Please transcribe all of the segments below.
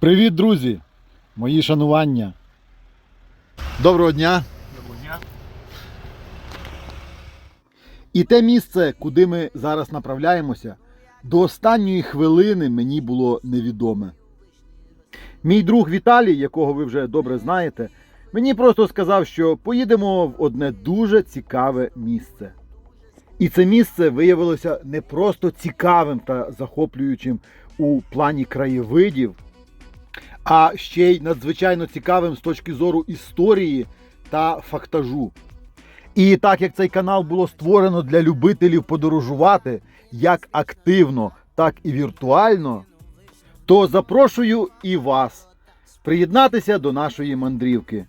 Привіт, друзі! Мої шанування. Доброго дня! Доброго дня. І те місце, куди ми зараз направляємося, до останньої хвилини мені було невідоме. Мій друг Віталій, якого ви вже добре знаєте, мені просто сказав, що поїдемо в одне дуже цікаве місце. І це місце виявилося не просто цікавим та захоплюючим у плані краєвидів, а ще й надзвичайно цікавим з точки зору історії та фактажу. І так як цей канал було створено для любителів подорожувати як активно, так і віртуально, то запрошую і вас приєднатися до нашої мандрівки.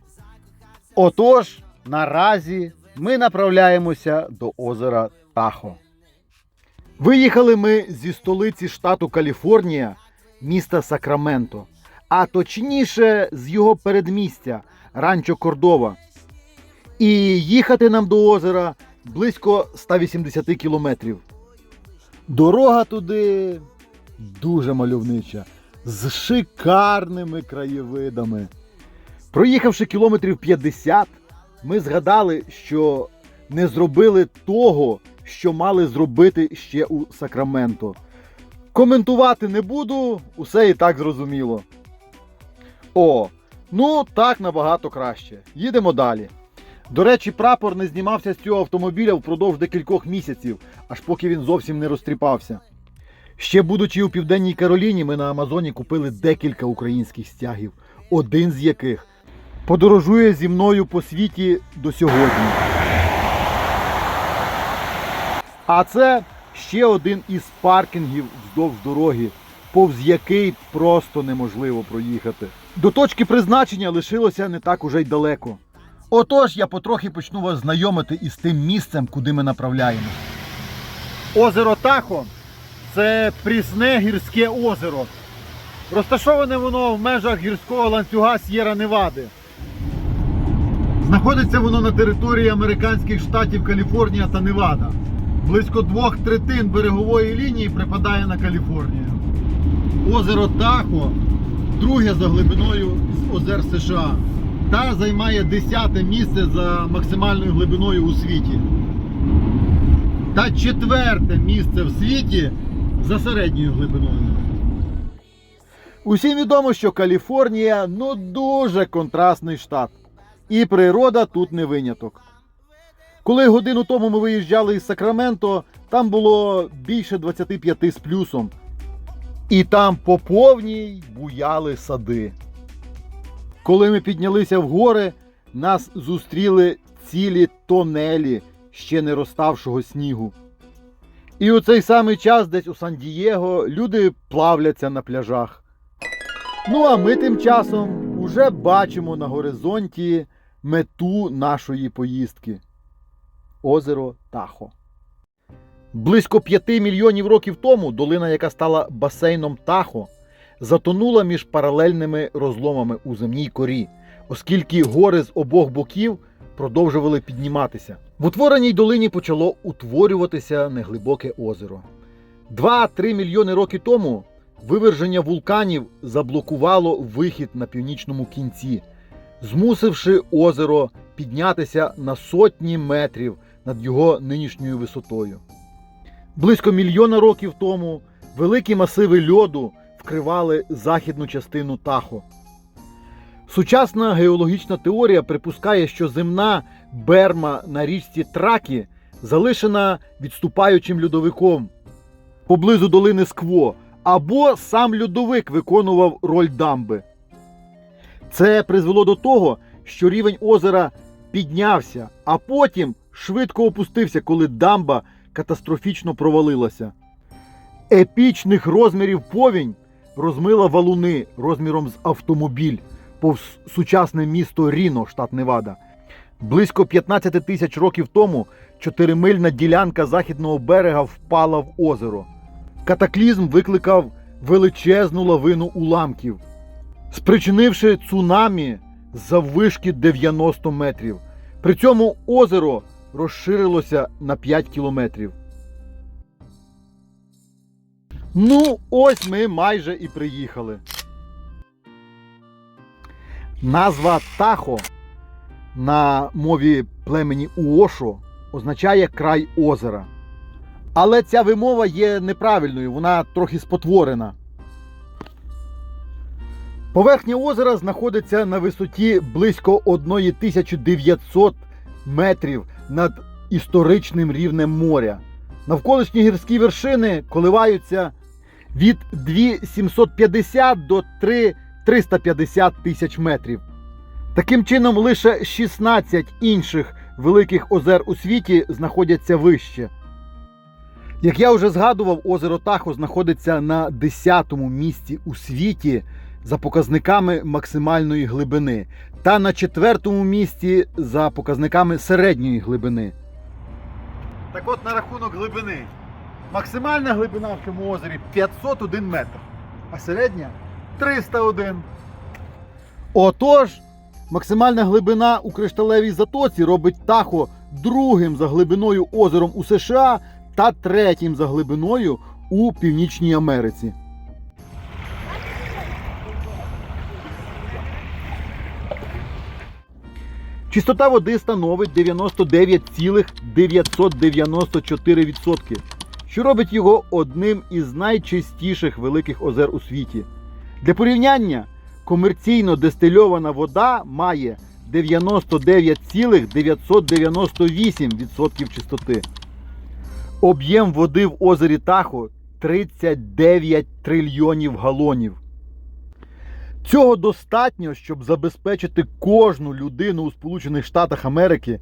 Отож, наразі ми направляємося до озера Тахо. Виїхали ми зі столиці штату Каліфорнія, міста Сакраменто, а точніше з його передмістя Ранчо Кордова. І їхати нам до озера близько 180 кілометрів. Дорога туди дуже мальовнича, з шикарними краєвидами. Проїхавши кілометрів 50, ми згадали, що не зробили того, що мали зробити ще у Сакраменто. Коментувати не буду, усе і так зрозуміло. О, ну так набагато краще. Їдемо далі. До речі, прапор не знімався з цього автомобіля впродовж декількох місяців, аж поки він зовсім не розтріпався. Ще будучи у Південній Кароліні, ми на Амазоні купили декілька українських стягів, один з яких подорожує зі мною по світі до сьогодні. А це ще один із паркінгів вздовж дороги, повз який просто неможливо проїхати. До точки призначення лишилося не так уже й далеко. Отож, я потрохи почну вас знайомити із тим місцем, куди ми направляємось. Озеро Тахо це прісне гірське озеро. Розташоване воно в межах гірського ланцюга С'єра Невади. Знаходиться воно на території американських штатів Каліфорнія та Невада. Близько двох третин берегової лінії припадає на Каліфорнію. Озеро Тахо друге за глибиною з озер США та займає 10 місце за максимальною глибиною у світі. Та четверте місце в світі за середньою глибиною. Усім відомо, що Каліфорнія ну дуже контрастний штат. І природа тут не виняток. Коли годину тому ми виїжджали із Сакраменто, там було більше 25 з плюсом. І там по повній буяли сади. Коли ми піднялися в гори, нас зустріли цілі тонелі ще не розставшого снігу. І у цей самий час десь у Сан-Дієго люди плавляться на пляжах. Ну а ми тим часом уже бачимо на горизонті мету нашої поїздки озеро Тахо. Близько 5 мільйонів років тому долина, яка стала басейном Тахо, затонула між паралельними розломами у земній корі, оскільки гори з обох боків продовжували підніматися. В утвореній долині почало утворюватися неглибоке озеро. 2-3 мільйони років тому виверження вулканів заблокувало вихід на північному кінці, змусивши озеро піднятися на сотні метрів над його нинішньою висотою. Близько мільйона років тому великі масиви льоду вкривали західну частину Тахо. Сучасна геологічна теорія припускає, що земна берма на річці Тракі залишена відступаючим льодовиком поблизу долини Скво, або сам льодовик виконував роль дамби. Це призвело до того, що рівень озера піднявся, а потім швидко опустився, коли дамба катастрофічно провалилася. Епічних розмірів повінь розмила валуни розміром з автомобіль повз сучасне місто Ріно, штат Невада. Близько 15 тисяч років тому чотиримильна ділянка західного берега впала в озеро. Катаклізм викликав величезну лавину уламків, спричинивши цунамі заввишки 90 метрів. При цьому озеро розширилося на 5 кілометрів. Ну, ось ми майже і приїхали. Назва Тахо на мові племені Уошо означає край озера. Але ця вимова є неправильною, вона трохи спотворена. Поверхня озера знаходиться на висоті близько 1900 метрів над історичним рівнем моря. Навколишні гірські вершини коливаються від 2750 до 3 350 тисяч метрів. Таким чином, лише 16 інших великих озер у світі знаходяться вище. Як я вже згадував, озеро Тахо знаходиться на 10-му місці у світі за показниками максимальної глибини та на 4-му місці за показниками середньої глибини. Так от на рахунок глибини. Максимальна глибина в цьому озері 501 метр, а середня 301. Отож, максимальна глибина у кришталевій затоці робить Тахо другим за глибиною озером у США та третім за глибиною у Північній Америці. Чистота води становить 99,994%, що робить його одним із найчистіших великих озер у світі. Для порівняння, комерційно дистильована вода має 99,998% чистоти. Об'єм води в озері Тахо 39 трильйонів галонів. Цього достатньо, щоб забезпечити кожну людину у Сполучених Штатах Америки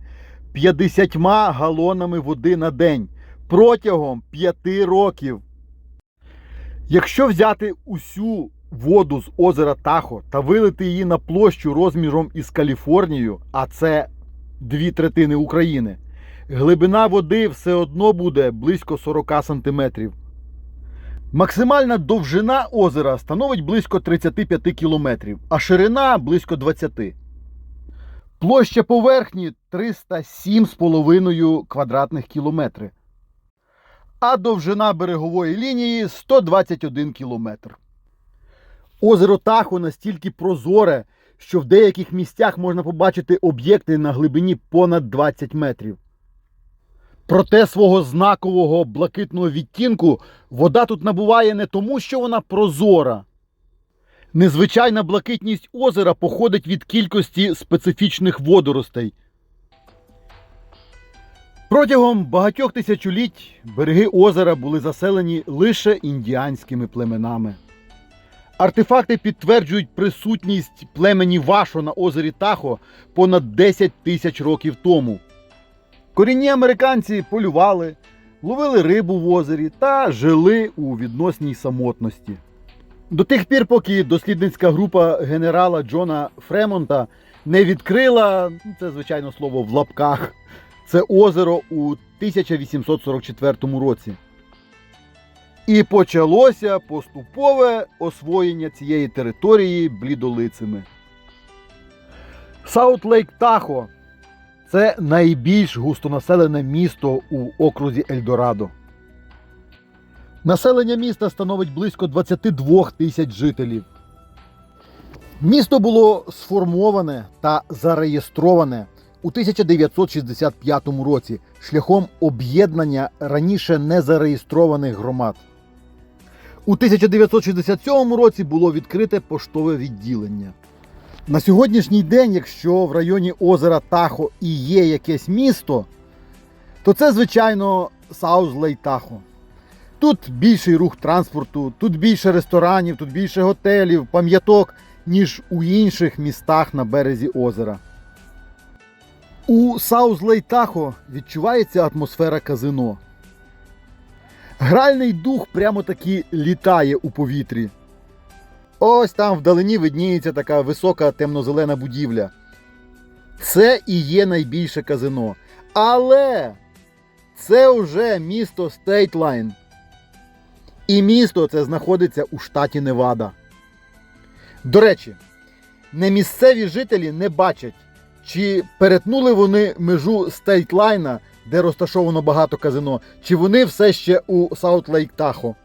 50 галонами води на день протягом 5 років. Якщо взяти усю воду з озера Тахо та вилити її на площу розміром із Каліфорнією, а це дві третини України, глибина води все одно буде близько 40 сантиметрів. Максимальна довжина озера становить близько 35 кілометрів, а ширина близько 20. Площа поверхні 307,5 квадратних кілометри. А довжина берегової лінії 121 кілометр. Озеро Тахо настільки прозоре, що в деяких місцях можна побачити об'єкти на глибині понад 20 метрів. Проте свого знакового блакитного відтінку вода тут набуває не тому, що вона прозора. Незвичайна блакитність озера походить від кількості специфічних водоростей. Протягом багатьох тисячоліть береги озера були заселені лише індіанськими племенами. Артефакти підтверджують присутність племені Вашо на озері Тахо понад 10 тисяч років тому. Корінні американці полювали, ловили рибу в озері та жили у відносній самотності. До тих пір, поки дослідницька група генерала Джона Фремонта не відкрила, ну, це звичайно слово в лапках, це озеро у 1844 році. І почалося поступове освоєння цієї території блідолицями. Саут Лейк Тахо це найбільш густонаселене місто у окрузі Ельдорадо. Населення міста становить близько 22 тисяч жителів. Місто було сформоване та зареєстроване у 1965 році шляхом об'єднання раніше незареєстрованих громад. У 1967 році було відкрите поштове відділення. На сьогоднішній день, якщо в районі озера Тахо і є якесь місто, то це, звичайно, Саузлей Тахо. Тут більший рух транспорту, тут більше ресторанів, тут більше готелів, пам'яток, ніж у інших містах на березі озера. У Саузлей Тахо відчувається атмосфера казино. Гральний дух прямо таки літає у повітрі. Ось там вдалині видніється така висока темно-зелена будівля. Це і є найбільше казино. Але це вже місто Стейтлайн. І місто це знаходиться у штаті Невада. До речі, не місцеві жителі не бачать, чи перетнули вони межу Стейтлайна, де розташовано багато казино, чи вони все ще у Саут Лейк Тахо.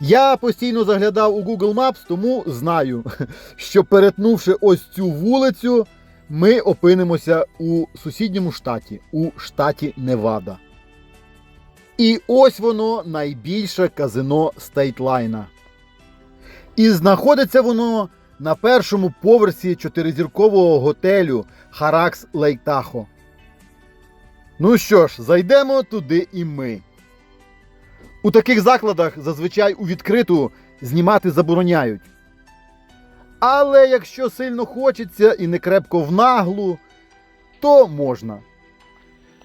Я постійно заглядав у Google Maps, тому знаю, що перетнувши ось цю вулицю, ми опинимося у сусідньому штаті, у штаті Невада. І ось воно найбільше казино Стейтлайна. І знаходиться воно на першому поверсі чотиризіркового готелю Харакс Лейк Тахо. Ну що ж, зайдемо туди і ми. У таких закладах зазвичай у відкриту знімати забороняють. Але якщо сильно хочеться і не крепко в наглу, то можна.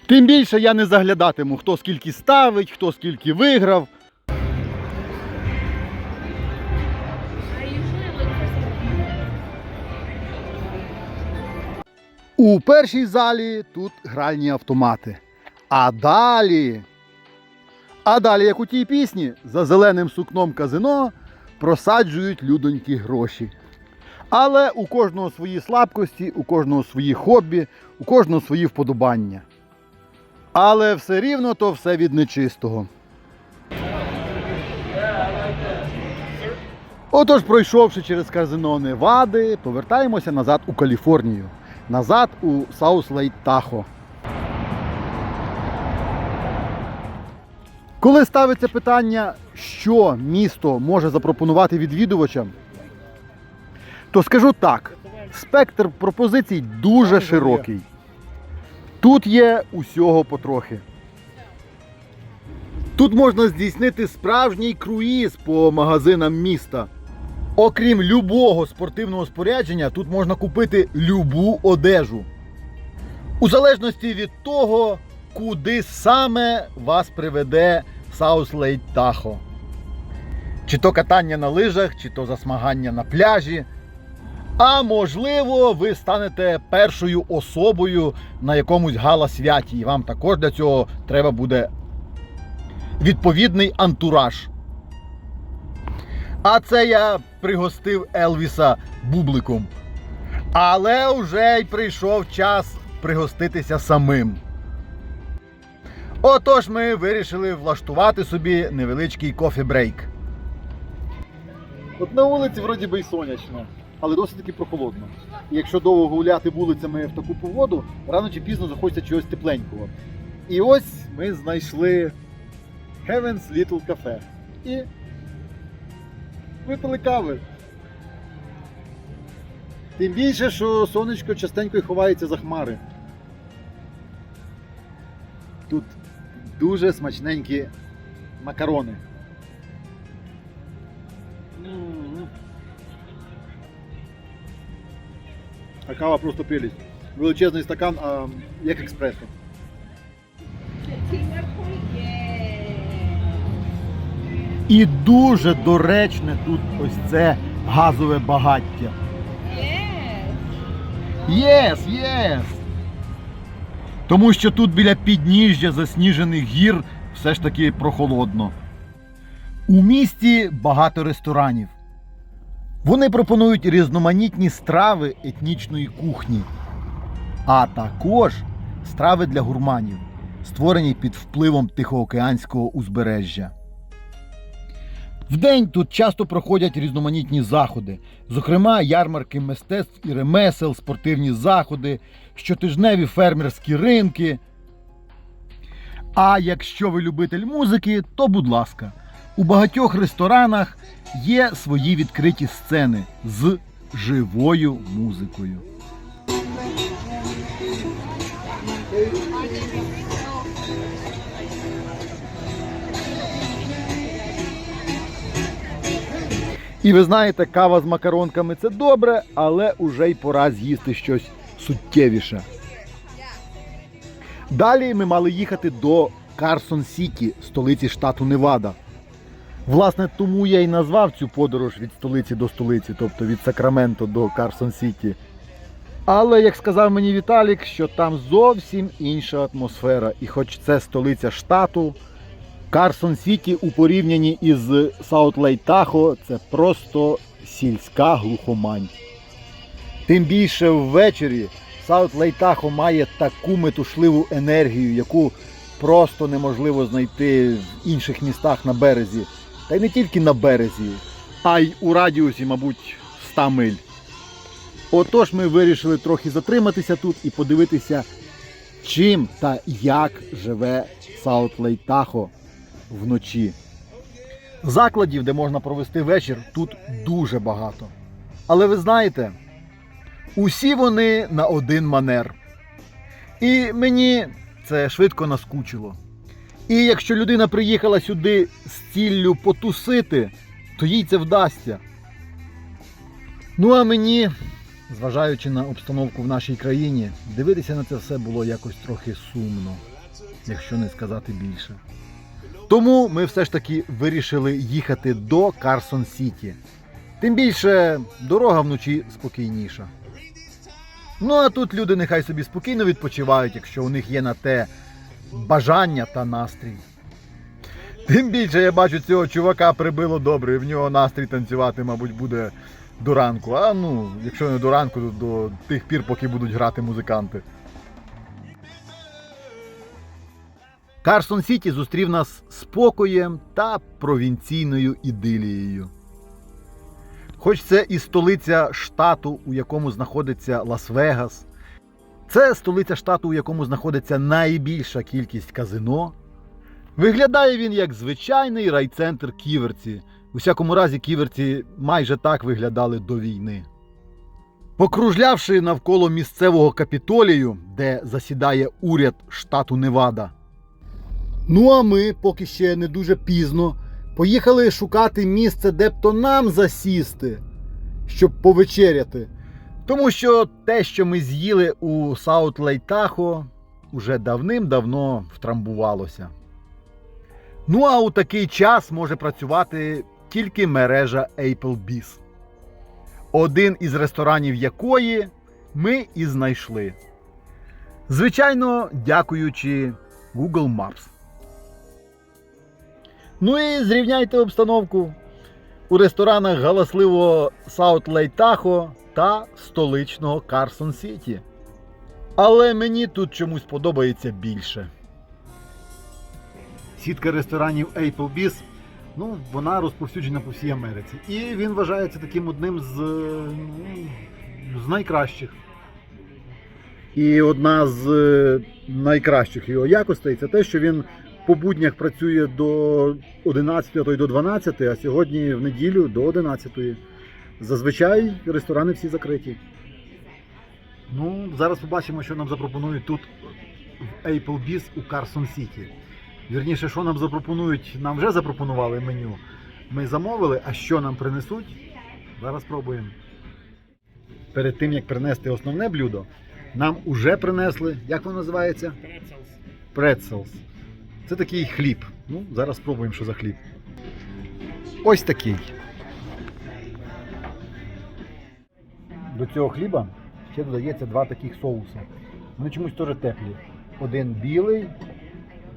Тим більше я не заглядатиму, хто скільки ставить, хто скільки виграв. У першій залі тут гральні автомати. А далі. А далі, як у тій пісні, за зеленим сукном казино просаджують людонькі гроші. Але у кожного свої слабкості, у кожного свої хобі, у кожного свої вподобання. Але все рівно то все від нечистого. Отож, пройшовши через казино Невади, повертаємося назад у Каліфорнію. Назад у Саус Коли ставиться питання, що місто може запропонувати відвідувачам, то скажу так: спектр пропозицій дуже широкий. Тут є усього потрохи. Тут можна здійснити справжній круїз по магазинам міста. Окрім любого спортивного спорядження, тут можна купити любу одежу. У залежності від того, куди саме вас приведе South Lake Tahoe. Чи то катання на лижах, чи то засмагання на пляжі. А можливо, ви станете першою особою на якомусь гала-святі, і вам також для цього треба буде відповідний антураж. А це я пригостив Елвіса бубликом. Але вже й прийшов час пригоститися самим. Отож ми вирішили влаштувати собі невеличкий кофі-брейк. От на вулиці вроді би й сонячно, але досить таки прохолодно. І якщо довго гуляти вулицями в таку погоду, рано чи пізно захочеться чогось тепленького. І ось ми знайшли Heaven's Little Cafe. І випили кави. Тим більше, що сонечко частенько ховається за хмари. Тут дуже смачненькі макарони. А кава просто прелість. Величезний стакан, а як експресо. І дуже доречне тут ось це газове багаття. Yes. Єс, єс! Тому що тут біля підніжжя засніжених гір все ж таки прохолодно. У місті багато ресторанів. Вони пропонують різноманітні страви етнічної кухні, а також страви для гурманів, створені під впливом Тихоокеанського узбережжя. Вдень тут часто проходять різноманітні заходи, зокрема ярмарки мистецтв і ремесел, спортивні заходи, щотижневі фермерські ринки. А якщо ви любитель музики, то будь ласка, у багатьох ресторанах є свої відкриті сцени з живою музикою. І ви знаєте, кава з макаронками це добре, але уже й пора з'їсти щось суттєвіше. Далі ми мали їхати до Карсон Сіті, столиці штату Невада. Власне, тому я й назвав цю подорож від столиці до столиці, тобто від Сакраменто до Карсон Сіті. Але як сказав мені Віталік, що там зовсім інша атмосфера. І хоч це столиця штату, Карсон Сіті у порівнянні із Саут Лейт Тахо це просто сільська глухомань. Тим більше ввечері Саут Лейт Тахо має таку метушливу енергію, яку просто неможливо знайти в інших містах на березі. та й не тільки на березі, а й у радіусі, мабуть, 100 миль. Отож ми вирішили трохи затриматися тут і подивитися, чим та як живе Саут Лейтахо вночі. Закладів, де можна провести вечір, тут дуже багато. Але ви знаєте, усі вони на один манер. І мені це швидко наскучило. І якщо людина приїхала сюди з ціллю потусити, то їй це вдасться. Ну а мені, зважаючи на обстановку в нашій країні, дивитися на це все було якось трохи сумно, якщо не сказати більше. Тому ми все ж таки вирішили їхати до Карсон Сіті. Тим більше дорога вночі спокійніша. Ну а тут люди нехай собі спокійно відпочивають, якщо у них є на те бажання та настрій. Тим більше я бачу цього чувака прибило добре, і в нього настрій танцювати, мабуть, буде до ранку. А ну, якщо не до ранку, то до тих пір, поки будуть грати музиканти. Карсон Сіті зустрів нас спокоєм та провінційною ідилією. Хоч це і столиця штату, у якому знаходиться Лас-Вегас, це столиця штату, у якому знаходиться найбільша кількість казино. Виглядає він як звичайний райцентр Ківерці. У всякому разі, ківерці майже так виглядали до війни. Покружлявши навколо місцевого капітолію, де засідає уряд штату Невада. Ну а ми, поки ще не дуже пізно, поїхали шукати місце, де б то нам засісти, щоб повечеряти. Тому що те, що ми з'їли у Саут Лейтахо, уже давним-давно втрамбувалося. Ну а у такий час може працювати тільки мережа Applebee's, один із ресторанів якої ми і знайшли. Звичайно, дякуючи Google Maps. Ну і зрівняйте обстановку у ресторанах галасливого Саут Лейтахо та столичного Карсон Сіті. Але мені тут чомусь подобається більше. Сітка ресторанів Applebee's, ну, вона розповсюджена по всій Америці. І він вважається таким одним з, ну, з найкращих. І одна з е, найкращих його якостей це те, що він по буднях працює до 11, а то й до 12, а сьогодні в неділю до 11. Зазвичай ресторани всі закриті. Ну, зараз побачимо, що нам запропонують тут в Applebee's у Carson City. Вірніше, що нам запропонують, нам вже запропонували меню. Ми замовили, а що нам принесуть? Зараз спробуємо. Перед тим, як принести основне блюдо, нам уже принесли, як воно називається? Pretzels. Це такий хліб. Ну, зараз спробуємо, що за хліб. Ось такий. До цього хліба ще додається два таких соуси. Вони чомусь теж теплі. Один білий,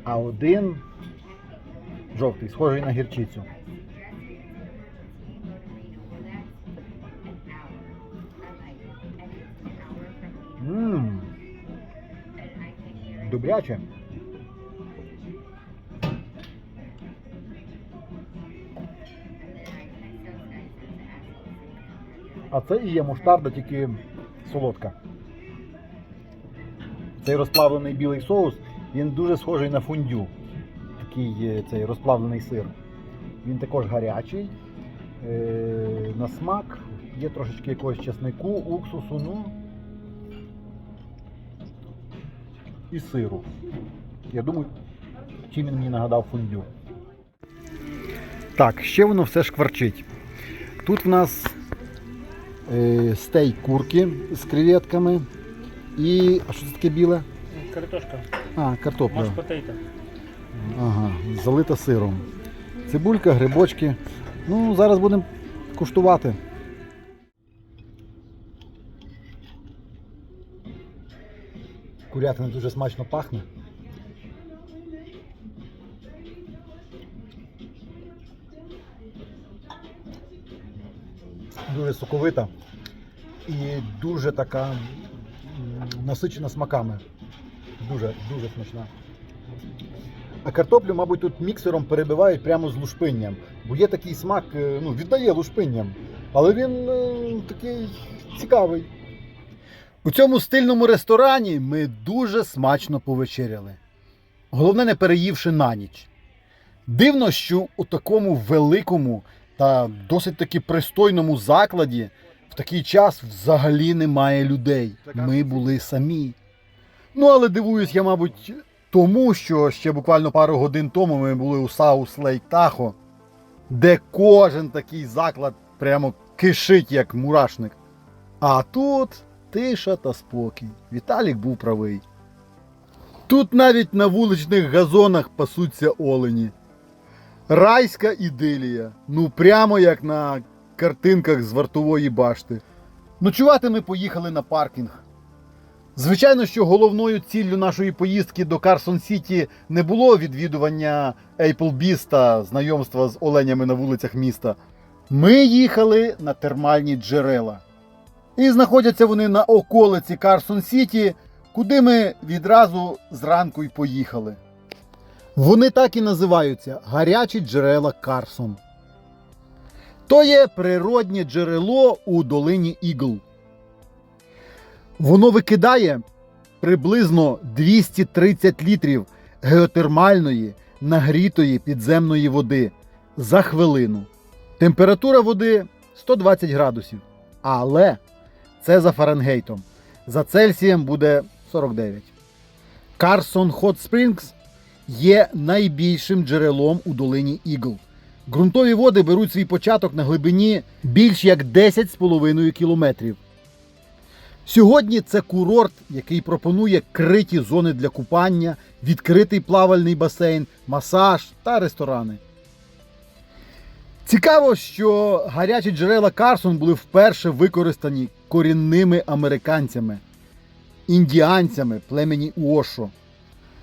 а один жовтий, схожий на гірчицю. Ммм. Добряче. А це і є муштарда, тільки солодка. Цей розплавлений білий соус, він дуже схожий на фундю. Такий е, цей розплавлений сир. Він також гарячий. Е, на смак. Є трошечки якогось чеснику, уксусу, ну. І сиру. Я думаю, чим він мені нагадав фундю. Так, ще воно все шкварчить. Тут в нас стейк курки з креветками. І. А що це таке біле? Картошка, А, картопля. маш потейто. Ага, залита сиром. Цибулька, грибочки. Ну, зараз будемо куштувати. Курятина дуже смачно пахне. Дуже соковита і дуже така насичена смаками. Дуже, дуже смачна. А картоплю, мабуть, тут міксером перебивають прямо з лушпинням. Бо є такий смак, е, ну, віддає лушпинням. Але він е, такий цікавий. У цьому стильному ресторані ми дуже смачно повечеряли. Головне, не переївши на ніч. Дивно, що у такому великому та досить таки пристойному закладі в такий час взагалі немає людей. Ми були самі. Ну, але дивуюсь я, мабуть, тому, що ще буквально пару годин тому ми були у Саус Лейк Тахо, де кожен такий заклад прямо кишить, як мурашник. А тут тиша та спокій. Віталік був правий. Тут навіть на вуличних газонах пасуться олені. Райська ідилія. Ну прямо як на картинках з вартової башти. Ночувати ми поїхали на паркінг. Звичайно, що головною ціллю нашої поїздки до Карсон Сіті не було відвідування Applebee's та знайомства з оленями на вулицях міста. Ми їхали на термальні джерела. І знаходяться вони на околиці Карсон Сіті, куди ми відразу зранку й поїхали. Вони так і називаються гарячі джерела Карсон. То є природнє джерело у долині Ігл. Воно викидає приблизно 230 літрів геотермальної нагрітої підземної води за хвилину. Температура води 120 градусів. Але це за Фаренгейтом. За Цельсієм буде 49. Карсон Hot Springs є найбільшим джерелом у долині Ігл. Ґрунтові води беруть свій початок на глибині більш як 10,5 кілометрів. Сьогодні це курорт, який пропонує криті зони для купання, відкритий плавальний басейн, масаж та ресторани. Цікаво, що гарячі джерела Карсон були вперше використані корінними американцями, індіанцями племені Уошо.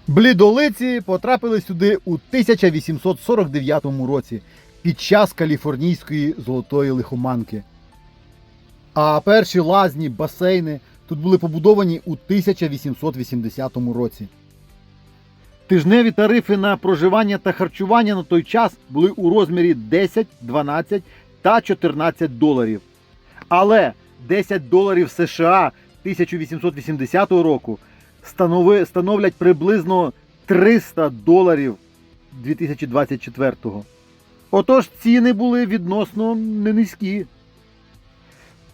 Блідолиці потрапили сюди у 1849 році під час каліфорнійської золотої лихоманки. А перші лазні, басейни тут були побудовані у 1880 році. Тижневі тарифи на проживання та харчування на той час були у розмірі 10, 12 та 14 доларів. Але 10 доларів США 1880 року станови, становлять приблизно 300 доларів 2024-го. Отож, ціни були відносно не низькі.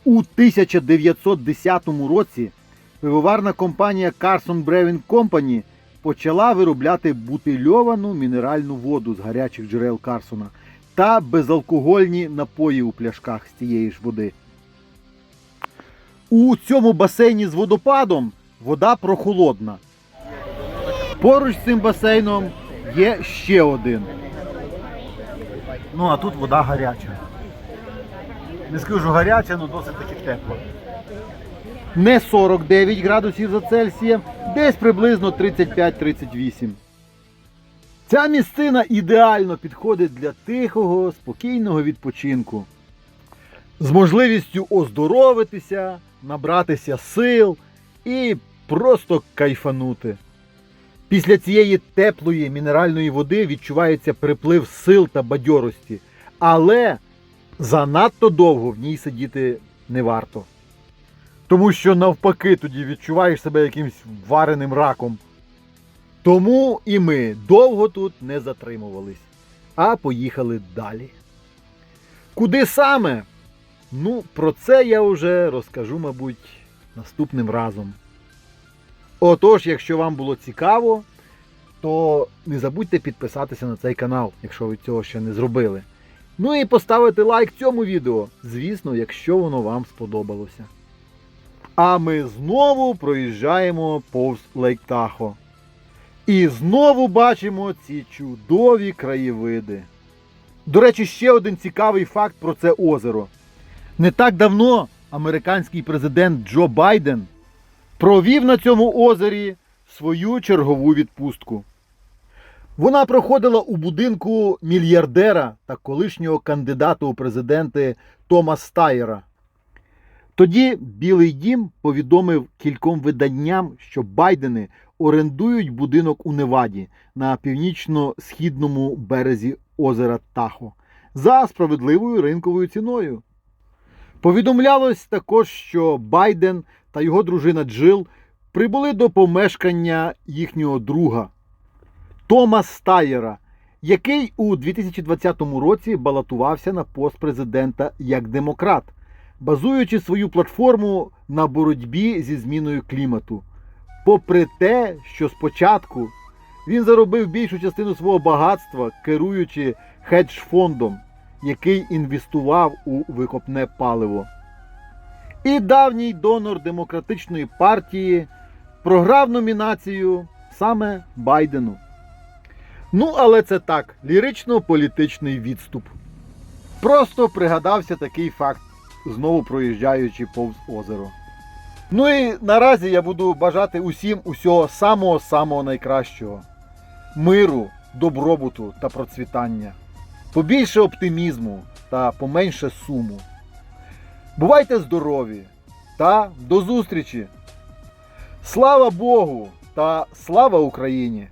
У 1910 році пивоварна компанія Carson Brewing Company почала виробляти бутильовану мінеральну воду з гарячих джерел Карсона та безалкогольні напої у пляшках з тієї ж води. У цьому басейні з водопадом вода прохолодна. Поруч з цим басейном є ще один. Ну а тут вода гаряча. Не скажу гаряча, але досить таки тепла. Не 49 градусів за Цельсієм, десь приблизно 35-38. Ця місцина ідеально підходить для тихого, спокійного відпочинку. З можливістю оздоровитися, набратися сил і просто кайфанути. Після цієї теплої мінеральної води відчувається приплив сил та бадьорості, але занадто довго в ній сидіти не варто. Тому що навпаки тоді відчуваєш себе якимсь вареним раком. Тому і ми довго тут не затримувались, а поїхали далі. Куди саме? Ну, про це я вже розкажу, мабуть, наступним разом. Отож, якщо вам було цікаво, то не забудьте підписатися на цей канал, якщо ви цього ще не зробили. Ну і поставити лайк цьому відео, звісно, якщо воно вам сподобалося. А ми знову проїжджаємо повз Лейк Тахо. І знову бачимо ці чудові краєвиди. До речі, ще один цікавий факт про це озеро. Не так давно американський президент Джо Байден провів на цьому озері свою чергову відпустку. Вона проходила у будинку мільярдера та колишнього кандидата у президенти Тома Стайера. Тоді Білий дім повідомив кільком виданням, що Байдени орендують будинок у Неваді на північно-східному березі озера Тахо за справедливою ринковою ціною. Повідомлялось також, що Байден та його дружина Джил прибули до помешкання їхнього друга Тома Стаєра, який у 2020 році балотувався на пост президента як демократ, базуючи свою платформу на боротьбі зі зміною клімату. Попри те, що спочатку він заробив більшу частину свого багатства, керуючи хедж-фондом, який інвестував у викопне паливо. І давній донор демократичної партії програв номінацію саме Байдену. Ну, але це так, лірично-політичний відступ. Просто пригадався такий факт, знову проїжджаючи повз озеро. Ну і наразі я буду бажати усім усього самого-самого найкращого: миру, добробуту та процвітання, побільше оптимізму та поменше суму. Бувайте здорові та до зустрічі! Слава Богу та слава Україні!